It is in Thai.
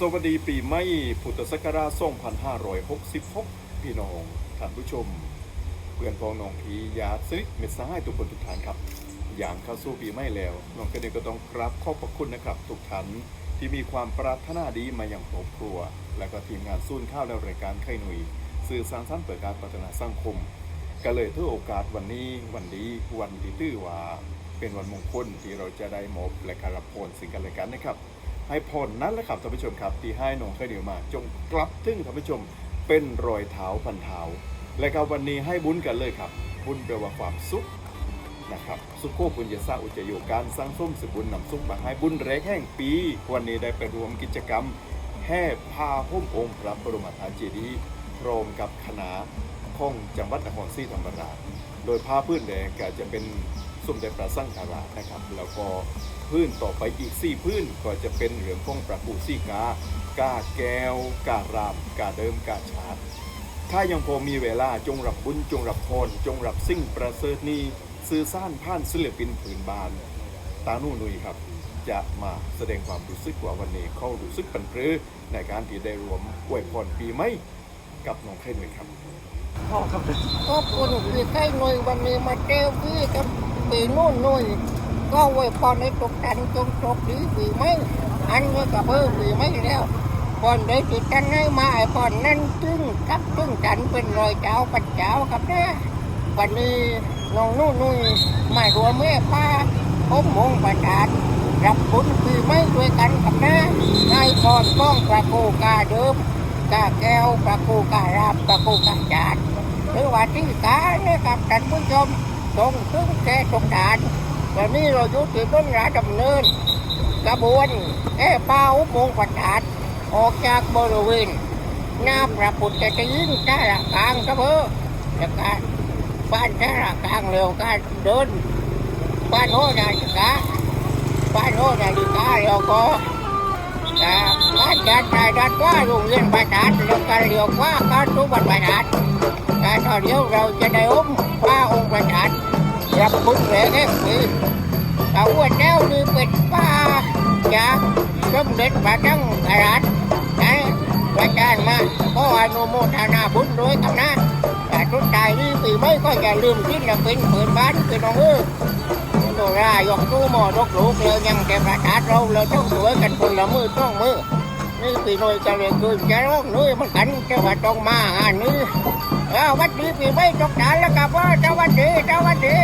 สวัสดีปีใหม่พุทธศักราช 2566 พี่น้องท่านผู้ชม เพื่อนพ้องน้องพีญาติเมตสหายทุกคนทุกท่านครับ อย่างเข้าสู่ปีใหม่แล้วน้องกระเดนก็ต้องกราบขอบพระคุณนะครับ ทุกท่านที่มีความปรารถนาดีมาอย่างครอบครัว และก็ทีมงานสู้นข้าวและรายการไข่หนุยสื่อสารสั้นเปิดการพัฒนาสังคม ก็เลยถือโอกาสวันนี้วันนี้วันที่ตื้อว่าเป็นวันมงคลที่เราจะได้มอบและการรับพรสิ่งกันและกันนะครับ ให้พรนั้นแหละครับท่านผู้ชมครับที่ให้น้องเคยเดียวมา จงกลับถึงท่านผู้ชมเป็นรอยเท้าพันเท้าและก็วันนี้ให้บุญกันเลยครับ บุญแปลว่าความสุขนะครับสุขโขบุญยาสาอุจโยการสร้างส้มสบุญนำสุขมาให้บุญแรกแห่งปี วันนี้ได้ไปรวมกิจกรรมแห่พาห่มองค์พระบรมธาตุเจดีย์พร้อมกับคณะข้องจังหวัดนครศรีธรรมราชโดยผ้าพื้นแดงก็จะเป็น สมเด็จพระสังฆราชนะครับ แล้วก็พื้นต่อไปอีก 4 พื้นก็จะเป็นเหลืองของพระปูซี่กากาแก้ว การาม กาเดิมกาชาดถ้ายังพอมีเวลาจงรับบุญจงรับพรจงรับสิ่งประเสริฐนี้สื่อสร้างผ่านศิลปินผืนบานตาหนูนุยครับจะมาแสดงความรู้สึกว่าวันนี้เขารู้สึกปันปรือในการที่ได้รวมอวยพรปีใหม่กับน้องไข่หนุ่ยครับพ่อครับขอบคุณพี่ไข่หน่วยวันนี้มาเจอพี่กับ ปีนู่นหน่วยก็ไว้พรในตกกันจงตกดีปีไม่อันนี้กับเพิ่มปีไม่แล้วพรได้ติดกันให้มาไอ้พรนั่นตึงกับตึงกันเป็นรอยเจ้าปัจเจ้าครับเนี่ยวันนี้น้องนู่นนุ่ยมารวมแม่ป้าผมมงประจานรับบุญปีไม่ด้วยกันครับนะให้พรป้องประโกกาเดิมกาแก้วประโกการาบประโกกาจานหรือว่าที่กาเนี่ยครับท่านผู้ชม ตรงถึงแก่ตรงด่านวันนี้เราอยู่ที่ต้นราดำเนิน กระบวนแอ่ป้าอุโมงค์ประดาดออกจากบริเวณหน้าพระพุทธจ้ายิ่งจ้ละกลางครับเพื่อแล้วก็บ้านจ้าละกลางเร็วก็เดินบ้านโน้นนาฬิกาบ้านโน้นนาฬิกาแล้วก็อ่าบ้าน จัดใจดัดว่าโรงเรียนประดาดแล้วก็เลี้ยวว่าการทุบันประดาดแต่ตอนเดียวเราจะได้อุ้มพระองค์ประธานรับบุญแหวนแห่งปีแต่ว่าแนวนี้เป็นป้าจากสมเด็จพระจังหวัดนะประจานมาขออนุโมทนาบุญด้วยกันนะแต่ทุกใจนี้ปีไม่ก็อย่าลืมที่จะเป็นเปิดบ้านคือน้องเอ้ยโนรายกตู้หมอดกลูกเลยยังแต่ประทานเราเราต้องสวยกันคนละมือต้องมือ นี่ปีน้อยจะเรียนคือจะร้องนู้ยมันกันจะว่าต้องมางานนี้เออวันดีปีไม่ตกใจแล้วกับว่าเจ้าวันดีเจ้าวันดี